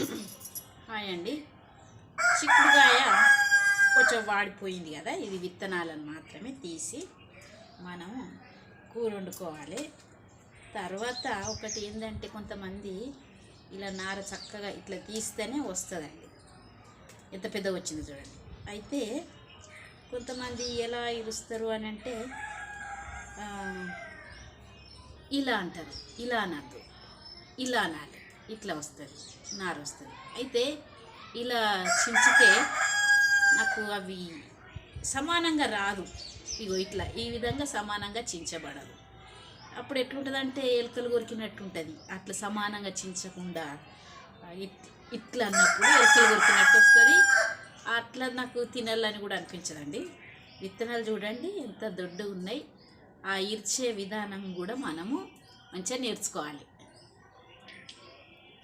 Hi అండి. చిక్కుడుకాయ కొంచెం వాడిపోయింది కదా ఇది విత్తనాలను మాత్రమే తీసి మనం కూర వండుకోవాలి తర్వాత ఒకటి ఏంటంటే కొంతమంది ఇలా నార చక్కగా ఇట్లా తీస్తేనే వస్తుందండి. ఎంత పెద్ద వచ్చింది చూడండి. అయితే కొంతమంది ఎలా ఇరుస్తారు అని అంటే ఇలా అంటారు. ఇలా అనద్దు ఇలా అనాలి. ఇట్లా వస్తుంది నారు వస్తుంది. అయితే ఇలా చించితే నాకు అవి సమానంగా రాదు. ఇగో ఇట్లా ఈ విధంగా సమానంగా చించబడదు. అప్పుడు ఎట్లుంటుందంటే ఎలుకలు కొరికినట్టు ఉంటుంది అట్లా సమానంగా చించకుండా ఇట్ ఇట్లా అన్నప్పుడు ఎలుకలు కొరికినట్టు వస్తుంది. అట్లా నాకు తినాలని కూడా అనిపించదండి. విత్తనాలు చూడండి ఎంత దొడ్డు ఉన్నాయి ఆ ఇర్చే విధానం కూడా మనము మంచిగా నేర్చుకోవాలి.